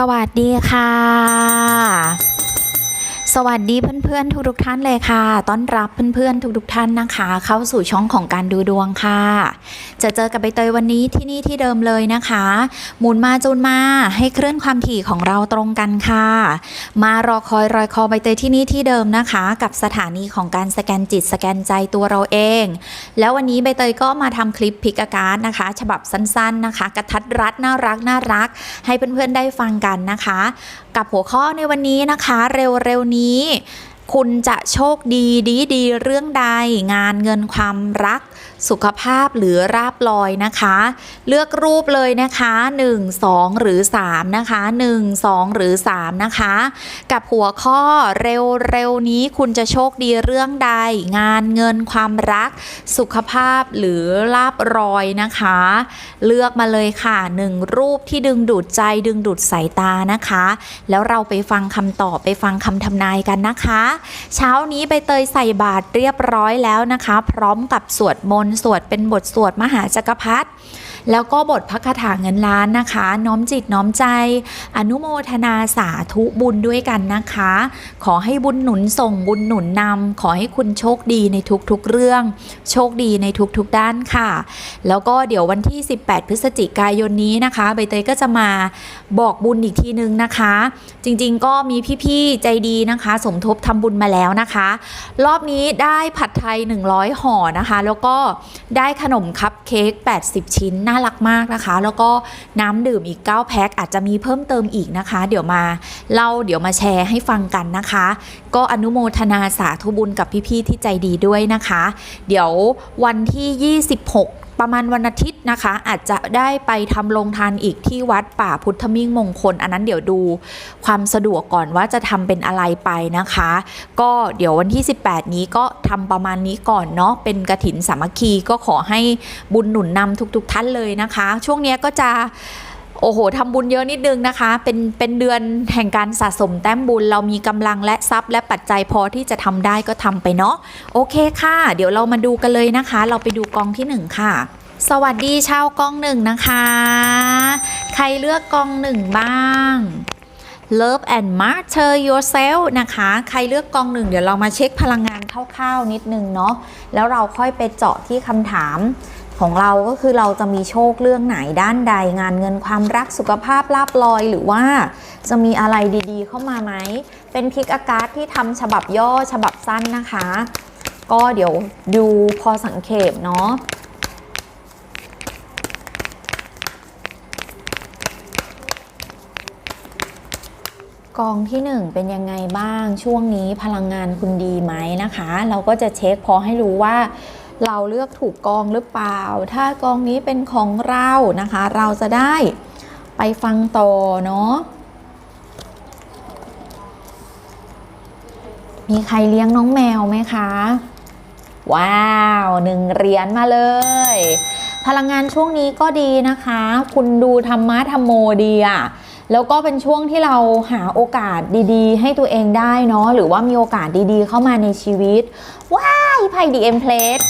สวัสดีค่ะ สวัสดีเพื่อนๆทุกๆท่านเลยค่ะ ต้อนรับเพื่อนๆทุกๆท่านนะคะ เข้าสู่ช่องของการดูดวงค่ะ จะเจอกับใบเตยวันนี้ที่นี่ที่เดิมเลยนะคะ หมุนมาจูนมาให้เคลื่อนความถี่ของเราตรงกันค่ะ มารอคอยรอยคอใบเตยที่นี่ที่เดิมนะคะ กับสถานีของการสแกนจิตสแกนใจตัวเราเอง แล้ววันนี้ใบเตยก็มาทำคลิปพิกอาการนะคะ ฉบับสั้นๆนะคะ กระทัดรัดน่ารักน่ารัก ให้เพื่อนๆได้ฟังกันนะคะ กับหัวข้อในวันนี้นะคะ เร็วๆนี้ คุณจะโชคดีดีดีเรื่องใด งานเงินความรัก สุขภาพหรือราบลอยนะคะ เลือกรูปเลยนะคะ 1 2 หรือ 3 นะคะ 1 2 หรือ 3 นะคะ กับหัวข้อเร็วๆนี้คุณจะโชคดีเรื่องใด งานเงินความรัก สุขภาพหรือลาบรอยนะคะ เลือกมาเลยค่ะหนึ่งรูปที่ดึงดูดใจดึงดูดสายตานะคะ แล้วเราไปฟังคำตอบไปฟังคำทำนายกันนะคะ เช้านี้ใบเตยใส่บาตรเรียบร้อยแล้วนะคะ พร้อมกับสวดมนต์สวดเป็นบทสวดมหาจักรพรรดิ แล้วก็บทพระคาถาเงินล้านนะคะ น้อมจิตน้อมใจ อนุโมทนาสาธุบุญด้วยกันนะคะ ขอให้บุญหนุนส่งบุญหนุนนำขอให้คุณโชคดีในทุกๆเรื่อง โชคดีในทุกๆด้านค่ะ แล้วก็เดี๋ยววันที่ 18 พฤศจิกายนนี้นะคะใบเตยก็จะมาบอกบุญอีกทีนึงนะคะ จริงๆก็มีพี่ๆใจดีนะคะ สมทบทำบุญมาแล้วนะคะ รอบนี้ได้ผัดไทย 100 ห่อนะคะ แล้วก็ได้ขนมคัพเค้ก 80 ชิ้นน่ารักมากนะคะ แล้วก็น้ำดื่มอีก 9 แพ็คอาจจะมีเพิ่มเติมอีกนะคะ เดี๋ยวมาเล่าเดี๋ยวมาแชร์ให้ฟังกันนะคะ ก็อนุโมทนาสาธุบุญกับพี่ๆที่ใจดีด้วยนะคะ เดี๋ยววันที่ 26 ประมาณวันอาทิตย์นะคะ อาจจะได้ไปทำลงทานอีกที่วัดป่าพุทธมิ่งมงคล อันนั้นเดี๋ยวดูความสะดวกก่อนว่าจะทำเป็นอะไรไปนะคะ ก็เดี๋ยววันที่ 18 นี้ก็ทำประมาณนี้ก่อนเนาะเป็นกระถินสามัคคีก็ขอให้บุญหนุนนำทุกๆท่านเลยนะคะ ช่วงนี้ก็จะ โอ้โหทำบุญเยอะนิดนึงนะคะ เป็นเป็นเดือนแห่งการสะสมแต้มบุญ เรามีกำลังและทรัพย์และปัจจัยพอที่จะทำได้ก็ทำไปเนาะ โอเคค่ะ เดี๋ยวเรามาดูกันเลยนะคะ เราไปดูกองที่หนึ่งค่ะ สวัสดีชาวกองหนึ่งนะคะ ใครเลือกกองหนึ่งบ้าง Love and Master Yourself นะคะ ใครเลือกกองหนึ่ง เดี๋ยวเรามาเช็คพลังงานคร่าวๆนิดนึงเนาะ แล้วเราค่อยไปเจาะที่คำถาม ของเราก็คือเราจะมีโชคเรื่องไหนด้านใดงานเงินความรักสุขภาพลาบลอย หรือว่าจะมีอะไรดีๆ เข้ามาไหม เป็นพิกอากาศที่ทำฉบับย่อฉบับสั้นนะคะ ก็เดี๋ยวดูพอสังเขปเนาะกองที่ 1 เป็นยังไงบ้างช่วงนี้พลังงานคุณดีไหมนะคะ เราก็จะเช็คพอให้รู้ว่า เราเลือกถูกกองหรือเปล่า ถ้ากองนี้เป็นของเรานะคะ เราจะได้ไปฟังต่อเนาะมีใครเลี้ยงน้องแมวไหมคะ ว้าวหนึ่งเหรียญมาเลย พลังงานช่วงนี้ก็ดีนะคะ คุณดูธรรมะธรรมโมดีอะแล้วก็เป็นช่วงที่เราหาโอกาสดีๆ ให้ตัวเองได้เนาะหรือว่ามีโอกาสดีๆ เข้ามาในชีวิต ว้ายไพ่ดีเอ็มเพลส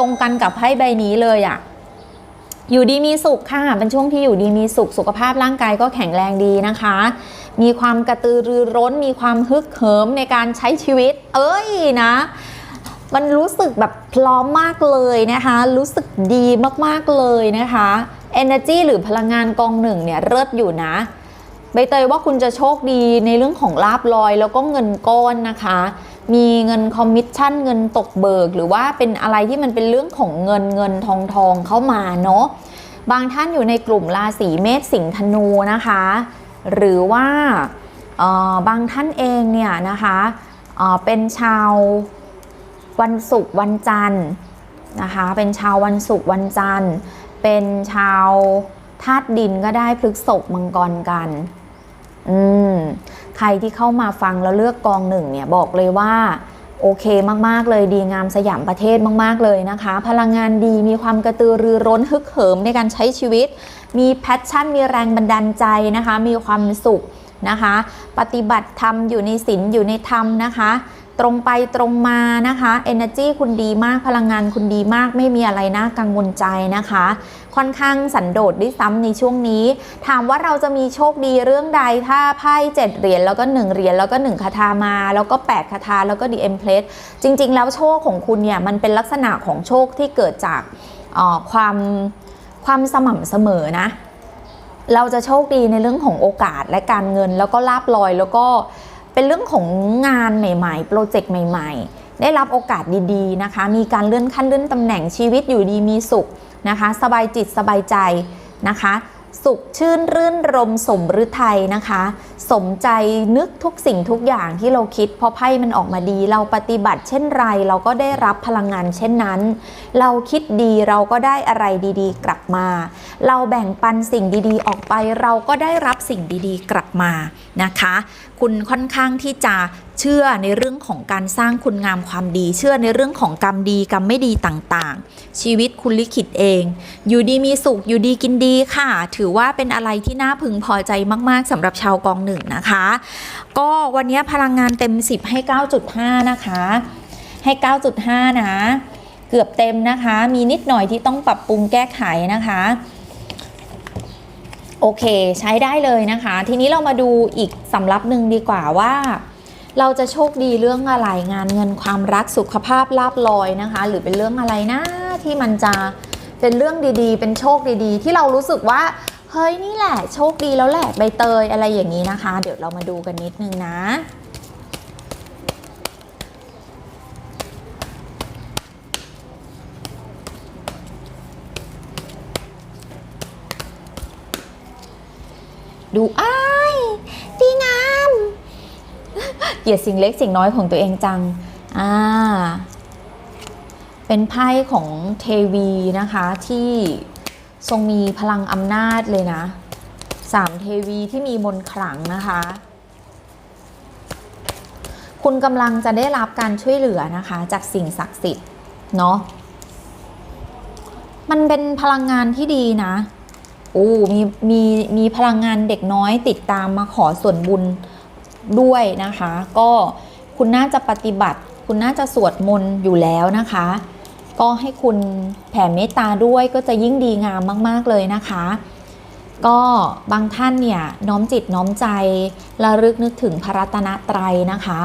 ตรงกันกับไพ่ใบนี้เลยอะอยู่ดีมีสุขค่ะ เป็นช่วงที่อยู่ดีมีสุข สุขภาพร่างกายก็แข็งแรงดีนะคะ มีความกระตือรือร้น มีความฮึกเหิมในการใช้ชีวิต เอ้ยนะ มันรู้สึกแบบพร้อมมากเลยนะคะ รู้สึกดีมากๆเลยนะคะ Energy หรือพลังงานกองหนึ่งเนี่ยเลิศอยู่นะ ใบเตยว่าคุณจะโชคดีในเรื่องของลาบลอยแล้วก็เงินก้อนนะคะ มีเงินคอมมิชชั่นเงินตกเบิก หรือว่าเป็นอะไรที่มันเป็นเรื่องของเงินเงินทองทองเข้ามาเนาะบางท่านอยู่ในกลุ่มราศีเมษสิงห์ธนูนะคะ หรือว่าบางท่านเองเนี่ยนะคะเเป็นชาววันศุกร์วันจันทร์นะคะเป็นชาววันศุกร์วันจันทร์ เป็นชาวธาตุดินก็ได้พฤกษกมังกรกัน อืมใครที่เข้ามาฟังแล้วเลือกกองหนึ่งเนี่ยบอกเลยว่าโอเคมาก ๆ เลยดีงามสยามประเทศมาก ๆ เลยนะคะ พลังงานดีมีความกระตือรือร้นฮึกเหิมในการใช้ชีวิต มีแพชชั่น มีแรงบันดาลใจนะคะ มีความสุขนะคะ ปฏิบัติธรรมอยู่ในศีลอยู่ในธรรมนะคะ ตรงไปตรงมานะคะ energy คุณดีมากพลังงานคุณดีมากไม่มีอะไรน่ากังวลใจนะคะ ค่อนข้างสันโดษด้วยซ้ำในช่วงนี้ ถามว่าเราจะมีโชคดีเรื่องใดถ้าไพ่เจ็ดเหรียญแล้วก็ 1 เหรียญแล้วก็ 1 คาถามา แล้วก็ 8 คาถาแล้วก็ดีเอ็มเพลสจริง ๆ แล้วโชคของคุณเนี่ยมันเป็นลักษณะของโชคที่เกิดจากความความสม่ำเสมอนะเราจะโชคดีในเรื่องของโอกาสและการเงิน แล้วก็ลาบลอยแล้วก็ เป็นเรื่องของงานใหม่ๆ โปรเจกต์ใหม่ ๆ ได้รับโอกาสดีๆนะคะ มีการเลื่อนขั้นเลื่อนตำแหน่งชีวิตอยู่ดีมีสุขนะคะ สบายจิตสบายใจนะคะ สุขชื่นรื่นรมสมฤทัยนะคะ สมใจนึกทุกสิ่งทุกอย่างที่เราคิดพราะไพ่มันออกมาดี เราปฏิบัติเช่นไร เราก็ได้รับพลังงานเช่นนั้น เราคิดดีเราก็ได้อะไรดีๆ กลับมา เราแบ่งปันสิ่งดีๆ ออกไปเราก็ได้รับสิ่งดีๆ กลับมานะคะ คุณค่อนข้างที่จะเชื่อในเรื่องของการสร้างคุณงามความดี เชื่อในเรื่องของกรรมดีกรรมไม่ดีต่างๆ ชีวิตคุณลิขิตเอง อยู่ดีมีสุขอยู่ดีกินดีค่ะ ถือว่าเป็นอะไรที่น่าพึงพอใจมากๆสำหรับชาวกองหนึ่งนะคะ ก็วันนี้พลังงานเต็ม 10 ให้ 9.5 นะคะ ให้ 9.5 นะ เกือบเต็มนะคะ มีนิดหน่อยที่ต้องปรับปรุงแก้ไขนะคะ โอเคใช้ได้เลยนะคะ ทีนี้เรามาดูอีกสำรับหนึ่งดีกว่าว่า เราจะโชคดีเรื่องอะไรงานเงินความรักสุขภาพลาบลอยนะคะ หรือเป็นเรื่องอะไรนะที่มันจะเป็นเรื่องดีๆ เป็นโชคดีๆ ที่เรารู้สึกว่าเฮ้ยนี่แหละโชคดีแล้วแหละใบเตยอะไรอย่างนี้นะคะ เดี๋ยวเรามาดูกันนิดนึงนะ ดูอ้ายดีงามเกลียดสิ่งเล็กสิ่งน้อยของตัวเองจังอ่าเป็นไพ่ของเทวีนะคะที่ทรงมีพลังอำนาจเลยนะสามเทวีที่มีมนต์ขลังนะคะ คุณกำลังจะได้รับการช่วยเหลือนะคะ จากสิ่งศักดิ์สิทธิ์เนาะมันเป็นพลังงานที่ดีนะ อ้มีมีมีพลังงานเด็กน้อยติดตามมาขอส่วนบุญด้วยนะคะ ก็คุณน่าจะปฏิบัติ คุณน่าจะสวดมนต์อยู่แล้วนะคะ ก็ให้คุณแผ่เมตตาด้วยก็จะยิ่งดีงามมาก ๆ เลยนะคะ ก็บางท่านเนี่ยน้อมจิตน้อมใจระลึกนึกถึงพระรัตนตรัยนะคะ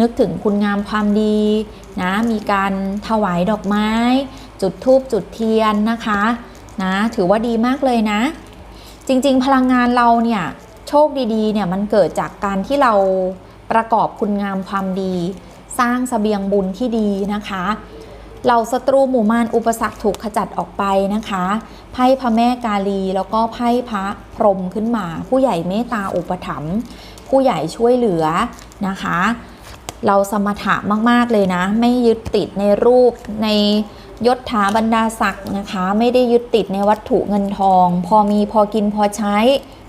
นึกถึงคุณงามความดีนะมีการถวายดอกไม้ จุดธูปจุดเทียนนะคะ นะ ถือว่าดีมากเลยนะ จริงๆ พลังงานเราเนี่ยโชคดีๆเนี่ยมันเกิดจากการที่เราประกอบคุณงามความดี สร้างสเสบียงบุญที่ดีนะคะเราศัตรูหมู่มารอุปสรรคถูกขจัดออกไปนะคะไพ่พระแม่กาลีแล้วก็ไพ่พระพรหมขึ้นมา ผู้ใหญ่เมตตาอุปถัมภ์ผู้ใหญ่ช่วยเหลือนะคะ เราสมถะมากๆเลยนะ ไม่ยึดติดในรูปใน ยศถาบรรดาศักดิ์นะคะ ไม่ได้ยึดติดในวัตถุเงินทอง พอมีพอกินพอใช้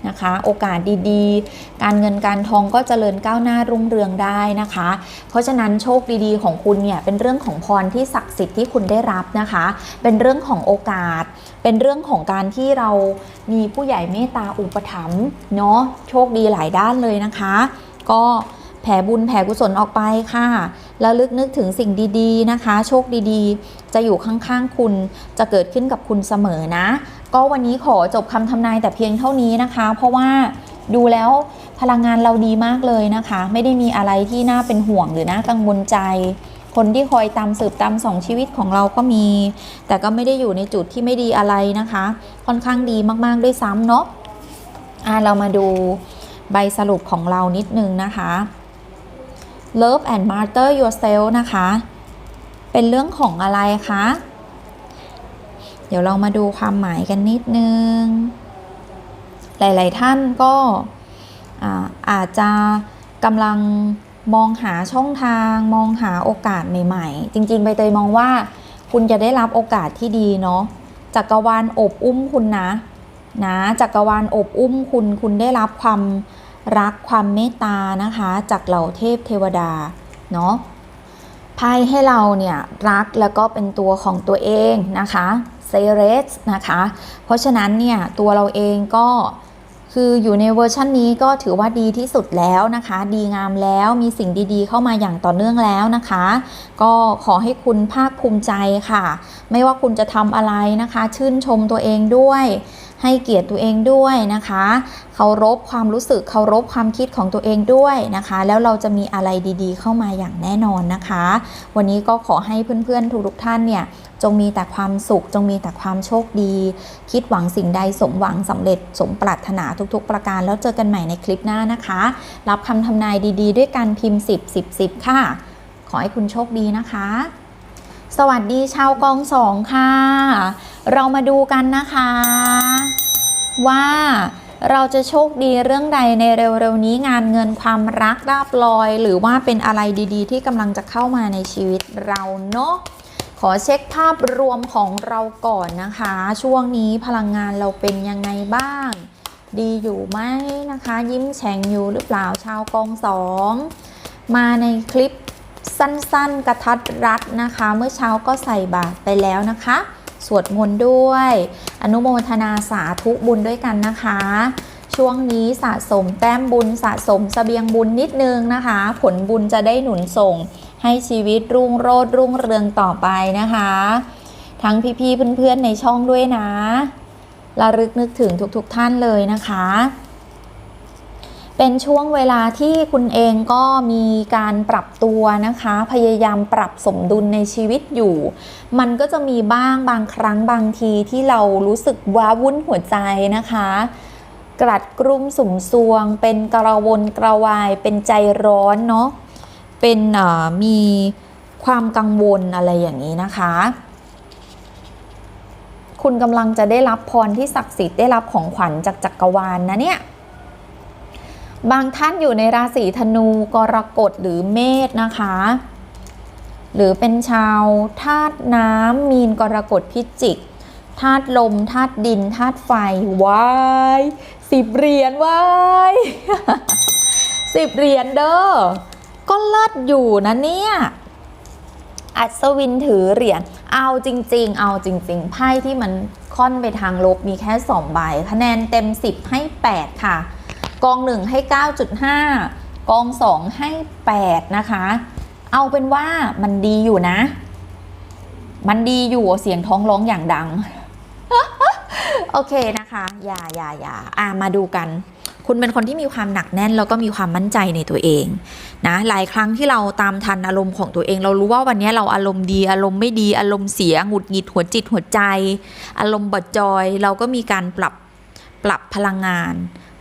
นะคะ โอกาสดีๆ การเงินการทองก็เจริญก้าวหน้ารุ่งเรืองได้นะคะ เพราะฉะนั้นโชคดีๆของคุณเนี่ยเป็นเรื่องของพรที่ศักดิ์สิทธิ์ที่คุณได้รับนะคะ เป็นเรื่องของโอกาส เป็นเรื่องของการที่เรามีผู้ใหญ่เมตตาอุปถัมภ์เนาะโชคดีหลายด้านเลยนะคะ ก็ แผ่บุญแผ่กุศลออกไปค่ะ แล้วลึกนึกถึงสิ่งดีๆนะคะ โชคดีๆ จะอยู่ข้างๆคุณจะเกิดขึ้นกับคุณเสมอนะ ก็วันนี้ขอจบคำทำนายแต่เพียงเท่านี้นะคะ เพราะว่าดูแล้วพลังงานเราดีมากเลยนะคะ ไม่ได้มีอะไรที่น่าเป็นห่วงหรือน่ากังวลใจ คนที่คอยตามสืบตามสองชีวิตของเราก็มี แต่ก็ไม่ได้อยู่ในจุดที่ไม่ดีอะไรนะคะ ค่อนข้างดีมากๆด้วยซ้ำเนาะอะเรามาดูใบสรุปของเรานิดนึงนะคะ Love and Master Yourself นะคะ เป็นเรื่องของอะไรคะ เดี๋ยวเรามาดูความหมายกันนิดนึง หลาย ๆ ท่านก็อาอาจจะกำลังมองหาช่องทาง มองหาโอกาสใหม่ ๆ จริง ๆ ใบเตยมองว่าคุณจะได้รับโอกาสที่ดีเนาะจักรวาลอบอุ้มคุณนะนะจักรวาลอบอุ้มคุณคุณได้รับความ รักความเมตตานะคะจากเหล่าเทพเทวดาเนาะไพ่ให้เราเนี่ยรักแล้วก็เป็นตัวของตัวเองนะคะเซเรสนะคะเพราะฉะนั้นเนี่ยตัวเราเองก็คืออยู่ในเวอร์ชันนี้ก็ถือว่าดีที่สุดแล้วนะคะ ดีงามแล้วมีสิ่งดีๆ เข้ามาอย่างต่อเนื่องแล้วนะคะ ก็ขอให้คุณภาคภูมิใจค่ะ ไม่ว่าคุณจะทำอะไรนะคะ ชื่นชมตัวเองด้วย ให้เกียรติตัวเองด้วยนะคะเคารพความรู้สึกเคารพความคิดของตัวเองด้วยนะคะ แล้วเราจะมีอะไรดีๆ เข้ามาอย่างแน่นอนนะคะ วันนี้ก็ขอให้เพื่อนๆทุกๆท่านเนี่ยจงมีแต่ความสุขจงมีแต่ความโชคดี คิดหวังสิ่งใดสมหวังสำเร็จสมปรารถนาทุกๆ ประการ แล้วเจอกันใหม่ในคลิปหน้านะคะ รับคำทำนายดีๆ ด้วยการพิมพ์ 10 10 10 ค่ะ ขอให้คุณโชคดีนะคะ สวัสดีชาวกองสองค่ะ เรามาดูกันนะคะ ว่าเราจะโชคดีเรื่องใดในเร็วๆนี้งานเงินความรักราบลอย หรือว่าเป็นอะไรดีๆ ที่กำลังจะเข้ามาในชีวิตเราเนาะขอเช็คภาพรวมของเราก่อนนะคะ ช่วงนี้พลังงานเราเป็นยังไงบ้าง ดีอยู่ไหมนะคะ ยิ้มแฉ่งอยู่หรือเปล่าชาวกองสองมาในคลิป สั้นๆ กระทัดรัดนะคะ เมื่อเช้าก็ใส่บาตรไปแล้วนะคะ สวดมนต์ด้วย อนุโมทนาสาธุบุญด้วยกันนะคะ ช่วงนี้สะสมแต้มบุญสะสมเสบียงบุญนิดนึงนะคะ ผลบุญจะได้หนุนส่ง ให้ชีวิตรุ่งโรจน์รุ่งเรืองต่อไปนะคะ ทั้งพี่ๆเพื่อนๆในช่องด้วยนะระลึกนึกถึงทุกๆท่านเลยนะคะ เป็นช่วงเวลาที่คุณเองก็มีการปรับตัวนะคะ พยายามปรับสมดุลในชีวิตอยู่ มันก็จะมีบ้างบางครั้งบางทีที่เรารู้สึกว้าวุ่นหัวใจนะคะกรัดกรุ่มสุมซวง เป็นกระวนกระวาย เป็นใจร้อนเนาะ เป็นมีความกังวลอะไรอย่างนี้นะคะคุณกำลังจะได้รับพรที่ศักดิ์สิทธิ์ได้รับของขวัญจากจักรวาลนนะเนี่ย บางท่านอยู่ในราศีธนูกรกฎหรือเมษนะคะ หรือเป็นชาวธาตุน้ำมีนกรกฎพิจิกธาตุลมธาตุดินธาตุไฟวายสิบเหรียญวายสิบเหรียญเด้อก็เลิศอยู่นะเนี่ย อัศวินถือเหรียญเอาจริง ๆ เอาจริง ๆ ไพ่ที่มันค่อนไปทางลบมีแค่2ใบคะแนนเต็ม 10 ให้ 8 ค่ะ กอง 1 ให้ 9.5 กอง 2 ให้ 8 นะคะ เอาเป็นว่ามันดีอยู่นะ มันดีอยู่เสียงท้องร้องอย่างดัง โอเคนะคะอย่าอย่าอย่าอ่ามาดูกัน คุณเป็นคนที่มีความหนักแน่นแล้วก็มีความมั่นใจในตัวเองนะหลายครั้งที่เราตามทันอารมณ์ของตัวเอง เรารู้ว่าวันนี้เราอารมณ์ดีอารมณ์ไม่ดีอารมณ์เสียหงุดหงิดหัวจิตหัวใจ อารมณ์บดจอย เราก็มีการปรับปรับพลังงาน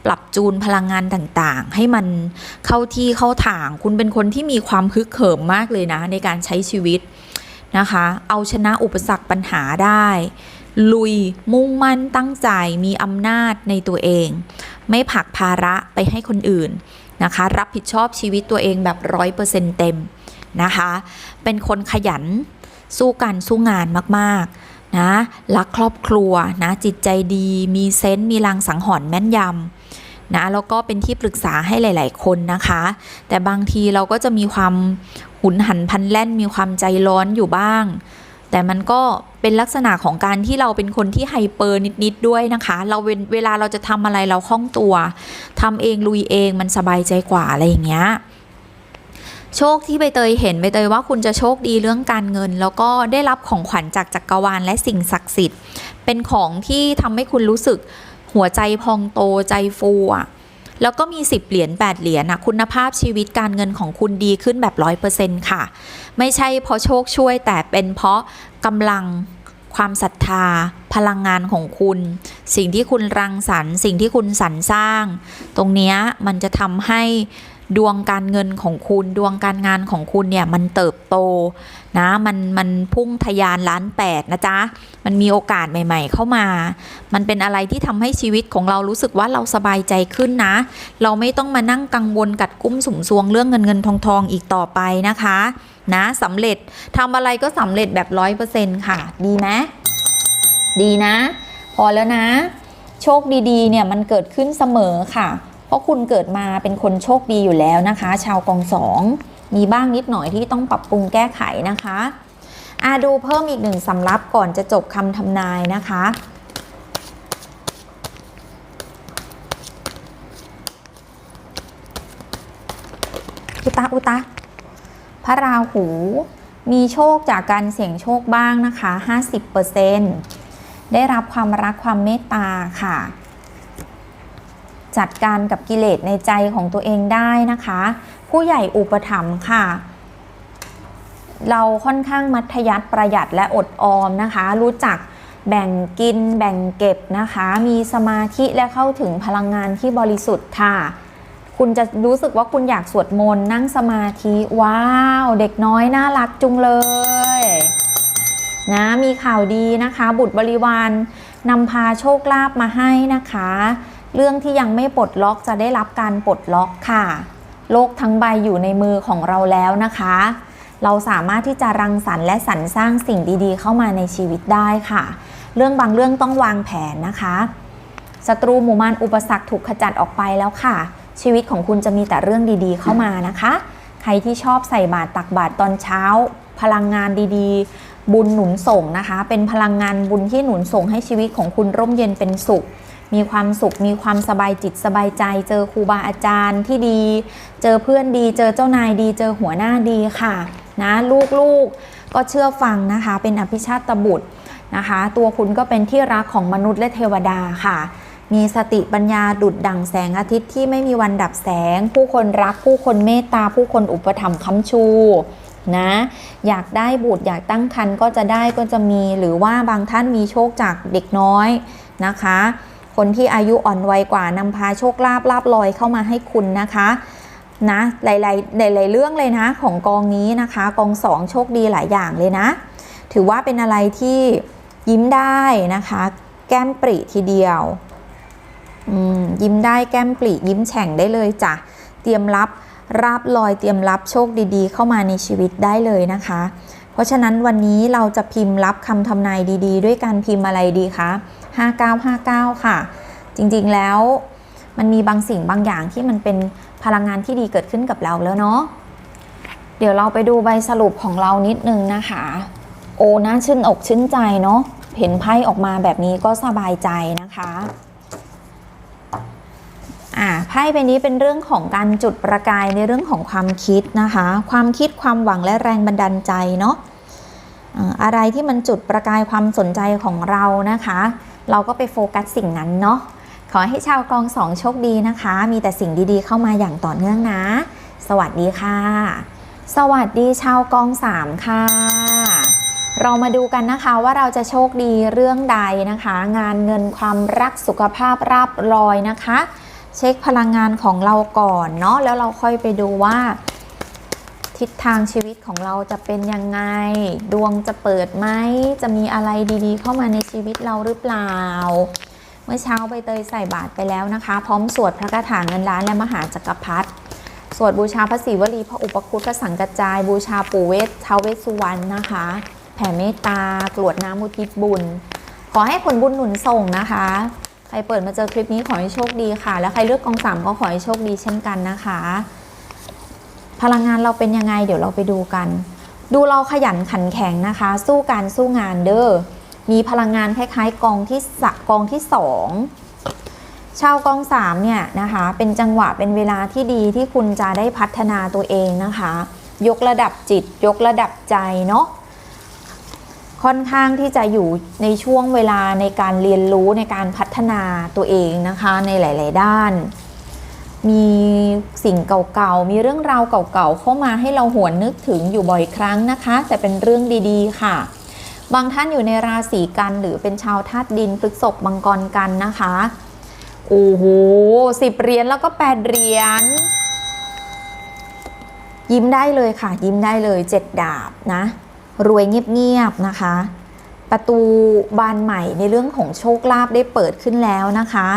ปรับจูนพลังงานต่างๆ ให้มันเข้าที่เข้าทาง คุณเป็นคนที่มีความฮึกเหิมมากเลยนะ ในการใช้ชีวิตนะคะ เอาชนะอุปสรรคปัญหาได้ ลุยมุ่งมั่นตั้งใจมีอำนาจในตัวเอง ไม่ผลักภาระไปให้คนอื่นนะคะ รับผิดชอบชีวิตตัวเองแบบร้อยเปอร์เซ็นต์เต็มนะคะ เป็นคนขยันสู้กันสู้งานมากๆ นะรักครอบครัวนะจิตใจดีมีเซนต์มีลางสังหรณ์แม่นยำนะแล้วก็เป็นที่ปรึกษาให้หลาย ๆ คนนะคะ แต่บางทีเราก็จะมีความหุนหันพลันแล่นมีความใจร้อนอยู่บ้าง แต่มันก็เป็นลักษณะของการที่เราเป็นคนที่ไฮเปอร์นิด ๆ ด้วยนะคะ เราเวลาเราจะทำอะไรเราคล่องตัวทำเองลุยเองมันสบายใจกว่าอะไรอย่างเงี้ย โชคที่ใบเตยเห็นใบเตยว่าคุณจะโชคดีเรื่องการเงิน แล้วก็ได้รับของขวัญจากจักรวาลและสิ่งศักดิ์สิทธิ์ เป็นของที่ทำให้คุณรู้สึกหัวใจพองโตใจฟูอะแล้วก็มี 10 เหรียญ8เหรียญนะคุณภาพชีวิตการเงินของคุณดีขึ้นแบบ 100%ค่ะ ไม่ใช่เพราะโชคช่วยแต่เป็นเพราะกำลังความศรัทธา พลังงานของคุณ สิ่งที่คุณรังสรรค์ สิ่งที่คุณสรรสร้าง ตรงนี้มันจะทำให้ ดวงการเงินของคุณดวงการงานของคุณเนี่ยมันเติบโตนะมันมันพุ่งทะยานล้านแปดนะจ๊ะมันมีโอกาสใหม่ ๆ เข้ามา มันเป็นอะไรที่ทำให้ชีวิตของเรารู้สึกว่าเราสบายใจขึ้นนะ เราไม่ต้องมานั่งกังวลกัดกุ้มสุ่มซวงเรื่องเงินเงินทองทองอีกต่อไปนะคะนะสำเร็จทำอะไรก็สำเร็จแบบร้อยเปอร์เซ็นต์ค่ะ ดีไหมดีนะ พอแล้วนะ โชคดีๆ เนี่ยมันเกิดขึ้นเสมอค่ะ เพราะคุณเกิดมาเป็นคนโชคดีอยู่แล้วนะคะ ชาวกองสองมีบ้างนิดหน่อยที่ต้องปรับปรุงแก้ไขนะคะอาดูเพิ่มอีกหนึ่งสำรับก่อนจะจบคำทำนายนะคะอุตาอุตาพระราหูมีโชคจากการเสี่ยงโชคบ้างนะคะ 50%ได้รับความรักความเมตตาค่ะ จัดการกับกิเลสในใจของตัวเองได้นะคะ ผู้ใหญ่อุปถัมภ์ค่ะ เราค่อนข้างมัธยัติประหยัดและอดออมนะคะ รู้จักแบ่งกินแบ่งเก็บนะคะ มีสมาธิและเข้าถึงพลังงานที่บริสุทธิ์ค่ะ คุณจะรู้สึกว่าคุณอยากสวดมนต์นั่งสมาธิว้าว เด็กน้อยน่ารักจุงเลยนะมีข่าวดีนะคะ บุตรบริวารนำพาโชคลาภมาให้นะคะ เรื่องที่ยังไม่ปลดล็อกจะได้รับการปลดล็อกค่ะ โลกทั้งใบอยู่ในมือของเราแล้วนะคะ เราสามารถที่จะรังสรรค์และสรรสร้างสิ่งดีๆ เข้ามาในชีวิตได้ค่ะ เรื่องบางเรื่องต้องวางแผนนะคะศัตรูหมู่มารอุปสรรคถูกขจัดออกไปแล้วค่ะ ชีวิตของคุณจะมีแต่เรื่องดีๆเข้ามานะคะ ใครที่ชอบใส่บาตรตักบาตรตอนเช้า พลังงานดีๆ บุญหนุนส่งนะคะ เป็นพลังงานบุญที่หนุนส่งให้ชีวิตของคุณร่มเย็นเป็นสุข มีความสุข มีความสบายจิตสบายใจ เจอครูบาอาจารย์ที่ดี เจอเพื่อนดี เจอเจ้านายดี เจอหัวหน้าดีค่ะ นะลูกๆก็เชื่อฟังนะคะ เป็นอภิชาตบุตรนะคะ ตัวคุณก็เป็นที่รักของมนุษย์และเทวดาค่ะ มีสติปัญญาดุดดั่งแสงอาทิตย์ที่ไม่มีวันดับแสง ผู้คนรักผู้คนเมตตาผู้คนอุปถัมภ์ค้ำชูนะอยากได้บุตรอยากตั้งครรภ์ก็จะได้ก็จะมีหรือว่าบางท่านมีโชคจากเด็กน้อยนะคะ คนที่อายุอ่อนวัยกว่านำพาโชคลาภลาบลอยเข้ามาให้คุณนะคะนะหลายๆหลายๆเรื่องเลยนะของกองนี้นะคะ กองสองโชคดีหลายอย่างเลยนะ ถือว่าเป็นอะไรที่ยิ้มได้นะคะ แก้มปริทีเดียวยิ้มได้แก้มปริยิ้มแฉ่งได้เลยจ้ะเตรียมรับราบลอยเตรียมรับโชคดีๆ เข้ามาในชีวิตได้เลยนะคะ เพราะฉะนั้นวันนี้เราจะพิมพ์รับคำทำนายดี ๆ ด้วยการพิมพ์อะไรดีคะ 5959 ค่ะ จริงๆแล้วมันมีบางสิ่งบางอย่างที่มันเป็นพลังงานที่ดีเกิดขึ้นกับเราแล้วเนาะเดี๋ยวเราไปดูใบสรุปของเรานิดนึงนะคะ โอ้น่าชื่นอกชื่นใจเนาะเห็นไพ่ออกมาแบบนี้ก็สบายใจนะคะอ่าไพ่ใบนี้เป็นเรื่องของการจุดประกายในเรื่องของความคิดนะคะ ความคิดความหวังและแรงบันดาลใจเนาะอ่าอะไรที่มันจุดประกายความสนใจของเรานะคะ เราก็ไปโฟกัสสิ่งนั้นเนาะขอให้ชาวกองสองโชคดีนะคะ มีแต่สิ่งดีๆเข้ามาอย่างต่อเนื่องนะ สวัสดีค่ะ สวัสดีชาวกองสามค่ะ เรามาดูกันนะคะว่าเราจะโชคดีเรื่องใดนะคะ งานเงินความรักสุขภาพราบรอยนะคะ เช็คพลังงานของเราก่อนเนาะแล้วเราค่อยไปดูว่า ทิศทางชีวิตของเราจะเป็นยังไง ดวงจะเปิดไหมจะมีอะไรดีๆ เข้ามาในชีวิตเราหรือเปล่า เมื่อเช้าใบเตยใส่บาตรไปแล้วนะคะ พร้อมสวดพระคาถาเงินล้านและมหาจักรพรรดิสวดบูชาพระศรีวลีพระอุปคุตพระสังกัจจาย บูชาปู่เวทท้าวเวสสุวรรณนะคะ แผ่เมตตากรวดน้ำอุทิศบุญ ขอให้ผลบุญหนุนส่งนะคะ ใครเปิดมาเจอคลิปนี้ขอให้โชคดีค่ะ แล้วใครเลือกกองสามก็ขอให้โชคดีเช่นกันนะคะ พลังงานเราเป็นยังไง เดี๋ยวเราไปดูกัน ดูเราขยันขันแข็งนะคะ สู้การสู้งานเด้อมีพลังงานคล้ายๆ กองที่สะกองที่สองชาวกองสามเนี่ยนะคะ เป็นจังหวะเป็นเวลาที่ดีที่คุณจะได้พัฒนาตัวเองนะคะ ยกระดับจิต ยกระดับใจเนาะค่อนข้างที่จะอยู่ในช่วงเวลาในการเรียนรู้ในการพัฒนาตัวเองนะคะในหลาย ๆ ด้าน มีสิ่งเก่าๆ มีเรื่องราวเก่าๆ เข้ามาให้เราหวนนึกถึงอยู่บ่อยครั้งนะคะ แต่เป็นเรื่องดีๆ ค่ะ บางท่านอยู่ในราศีกันหรือเป็นชาวธาตุดินพฤษภมังกรกันนะคะ โอ้โหสิบเหรียญแล้วก็แปดเหรียญ ยิ้มได้เลยค่ะ ยิ้มได้เลยเจ็ดดาบนะ รวยเงียบๆ นะคะ ประตูบานใหม่ในเรื่องของโชคลาภได้เปิดขึ้นแล้วนะคะ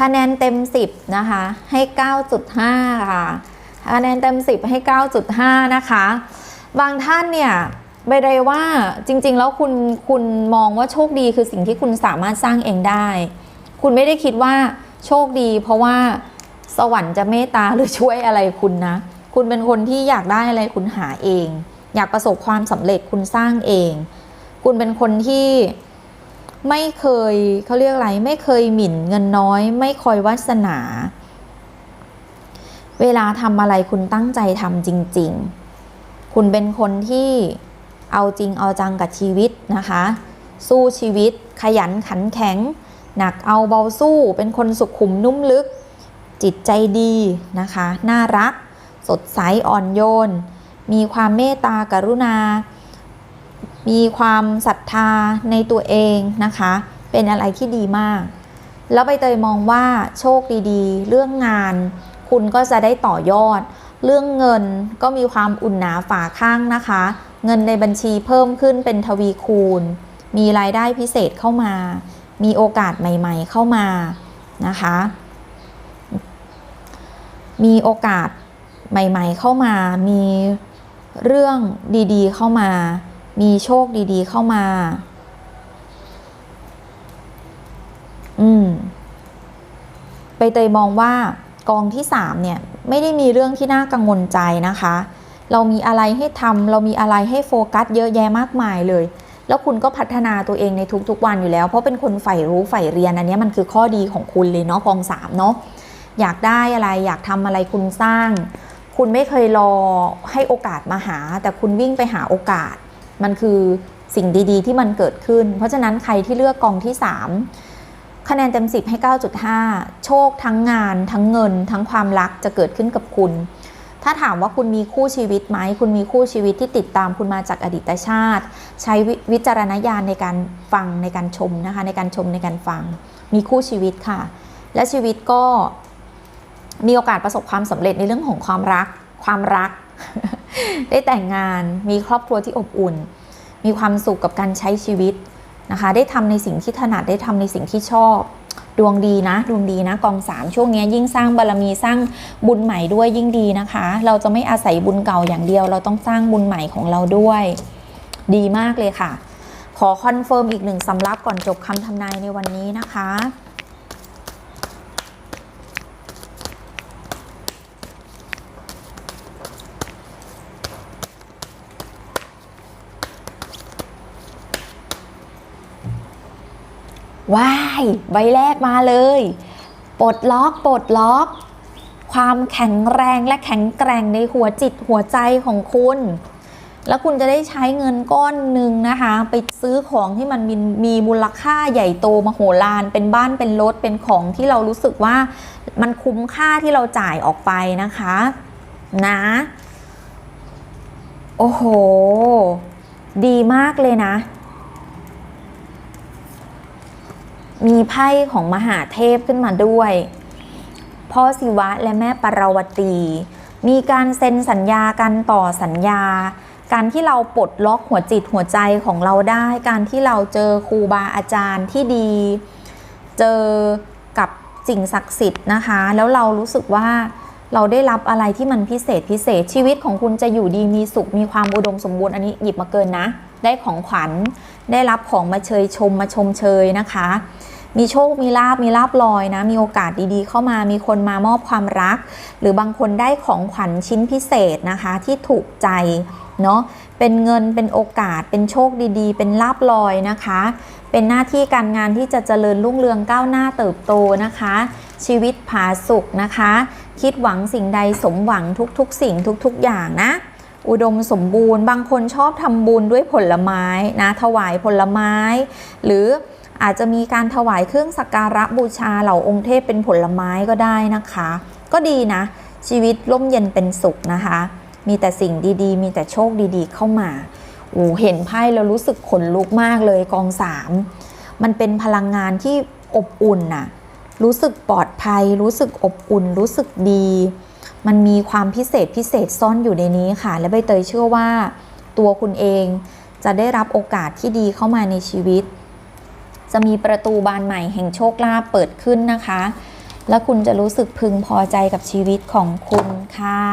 คะแนนเต็ม 10 นะคะ ให้ 9.5 ค่ะ คะแนนเต็ม 10 ให้ 9.5 นะคะ บางท่านเนี่ยใบใดว่าจริง ๆ แล้วคุณคุณมองว่าโชคดีคือสิ่งที่คุณสามารถสร้างเองได้ คุณไม่ได้คิดว่าโชคดี เพราะว่าสวรรค์จะเมตตาหรือช่วยอะไรคุณนะ คุณเป็นคนที่อยากได้อะไรคุณหาเอง อยากประสบความสำเร็จคุณสร้างเอง คุณเป็นคนที่ ไม่เคยเขาเรียกอะไร ไม่เคยหมิ่นเงินน้อย ไม่คอยวาสนา เวลาทำอะไรคุณตั้งใจทำจริง ๆ คุณเป็นคนที่เอาจริงเอาจังกับชีวิตนะคะ สู้ชีวิต ขยันขันแข็ง หนักเอาเบาสู้ เป็นคนสุขุมนุ่มลึก จิตใจดีนะคะ น่ารัก สดใสอ่อนโยน มีความเมตตากรุณา มีความศรัทธาในตัวเองนะคะ เป็นอะไรที่ดีมาก แล้วใบเตยมองว่าโชคดีๆ เรื่องงาน คุณก็จะได้ต่อยอด เรื่องเงินก็มีความอุ่นหนาฝาข้างนะคะ เงินในบัญชีเพิ่มขึ้นเป็นทวีคูณ มีรายได้พิเศษเข้ามา มีโอกาสใหม่ ๆ เข้ามานะคะ มีโอกาสใหม่ ๆ เข้ามา มีเรื่องดีๆ เข้ามา มีโชคดีๆเข้ามา อืม ไปเตยมองว่ากองที่3เนี่ย ไม่ได้มีเรื่องที่น่ากังวลใจนะคะ เรามีอะไรให้ทำเรามีอะไรให้โฟกัสเยอะแยะมากมายเลย แล้วคุณก็พัฒนาตัวเองในทุกๆวันอยู่แล้ว เพราะเป็นคนใฝ่รู้ใฝ่เรียนอันนี้มันคือข้อดีของคุณเลยเนาะกองสามเนาะอยากได้อะไรอยากทำอะไรคุณสร้าง คุณไม่เคยรอให้โอกาสมาหา แต่คุณวิ่งไปหาโอกาส มันคือสิ่งดีๆ ที่มันเกิดขึ้น เพราะฉะนั้นใครที่เลือกกองที่ 3 คะแนนเต็ม 10 ให้ 9.5 โชคทั้งงาน ทั้งเงิน ทั้งความรักจะเกิดขึ้นกับคุณ ถ้าถามว่าคุณมีคู่ชีวิตไหม คุณมีคู่ชีวิตที่ติดตามคุณมาจากอดีตชาติ ใช้วิวิจารณญาณในการฟังในการชมนะคะ ในการชมในการฟัง มีคู่ชีวิตค่ะ และชีวิตก็มีโอกาสประสบความสำเร็จในเรื่องของความรัก ความรัก ได้แต่งงานมีครอบครัวที่อบอุ่น มีความสุขกับการใช้ชีวิตนะคะ ได้ทำในสิ่งที่ถนัดได้ทำในสิ่งที่ชอบ ดวงดีนะ ดวงดีนะกองสามช่วงนี้ยิ่งสร้างบารมีสร้างบุญใหม่ด้วยยิ่งดีนะคะ เราจะไม่อาศัยบุญเก่าอย่างเดียว เราต้องสร้างบุญใหม่ของเราด้วย ดีมากเลยค่ะ ขอคอนเฟิร์มอีกหนึ่งสำรับก่อนจบคำทำนายในวันนี้นะคะ ว้ายใบแรกมาเลยปลดล็อกปลดล็อก ความแข็งแรงและแข็งแกร่งในหัวจิตหัวใจของคุณ แล้วคุณจะได้ใช้เงินก้อนหนึ่งนะคะ ไปซื้อของที่มันมีมีมูลค่าใหญ่โตมโหฬารเป็นบ้านเป็นรถเป็นของที่เรารู้สึกว่ามันคุ้มค่าที่เราจ่ายออกไปนะคะ นะ โอ้โห ดีมากเลยนะ มีไพ่ของมหาเทพขึ้นมาด้วย พ่อศิวะและแม่ปารวตี มีการเซ็นสัญญากันต่อสัญญา การที่เราปลดล็อกหัวจิตหัวใจของเราได้ การที่เราเจอครูบาอาจารย์ที่ดี เจอกับสิ่งศักดิ์สิทธิ์นะคะ แล้วเรารู้สึกว่าเราได้รับอะไรที่มันพิเศษพิเศษชีวิตของคุณจะอยู่ดีมีสุขมีความอุดมสมบูรณ์อันนี้หยิบมาเกินนะ ได้ของขวัญ ได้รับของมาเชยชมมาชมเชยนะคะ มีโชคมีลาบมีลาบลอยนะ มีโอกาสดีๆ เข้ามามีคนมามอบความรัก หรือบางคนได้ของขวัญชิ้นพิเศษนะคะ ที่ถูกใจเนาะเป็นเงินเป็นโอกาสเป็นโชคดีๆ เป็นลาบลอยนะคะ เป็นหน้าที่การงานที่จะเจริญรุ่งเรืองก้าวหน้าเติบโตนะคะ ชีวิตผาสุกนะคะ คิดหวังสิ่งใดสมหวังทุกๆ สิ่งทุกๆอย่างนะ อุดมสมบูรณ์ บางคนชอบทำบุญด้วยผลไม้นะถวายผลไม้ หรืออาจจะมีการถวายเครื่องสักการะบูชาเหล่าองค์เทพเป็นผลไม้ก็ได้นะคะ ก็ดีนะ ชีวิตร่มเย็นเป็นสุขนะคะ มีแต่สิ่งดีๆ มีแต่โชคดีๆ เข้ามาโอ้เห็นไพ่แล้วรู้สึกขนลุกมากเลยกองสามมันเป็นพลังงานที่อบอุ่นน่ะรู้สึกปลอดภัย รู้สึกอบอุ่น รู้สึกดี มันมีความพิเศษพิเศษซ่อนอยู่ในนี้ค่ะ และใบเตยเชื่อว่า ตัวคุณเองจะได้รับโอกาสที่ดีเข้ามาในชีวิต จะมีประตูบานใหม่แห่งโชคลาภเปิดขึ้นนะคะ และคุณจะรู้สึกพึงพอใจกับชีวิตของคุณค่ะ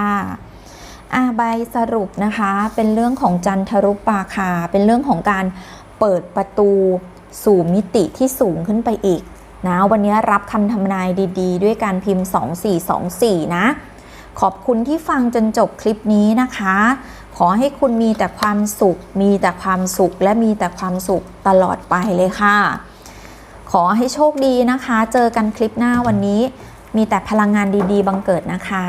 อ่าใบสรุปนะคะ เป็นเรื่องของจันทรุปราคา เป็นเรื่องของการเปิดประตูสู่มิติที่สูงขึ้นไปอีกนะวันนี้รับคำทำนายดี ๆ ด้วยการพิมพ์ 2424 นะ ขอบคุณที่ฟังจนจบคลิปนี้นะคะ ขอให้คุณมีแต่ความสุข มีแต่ความสุขและมีแต่ความสุขตลอดไปเลยค่ะ ขอให้โชคดีนะคะ เจอกันคลิปหน้าวันนี้ มีแต่พลังงานดีๆ บังเกิดนะคะ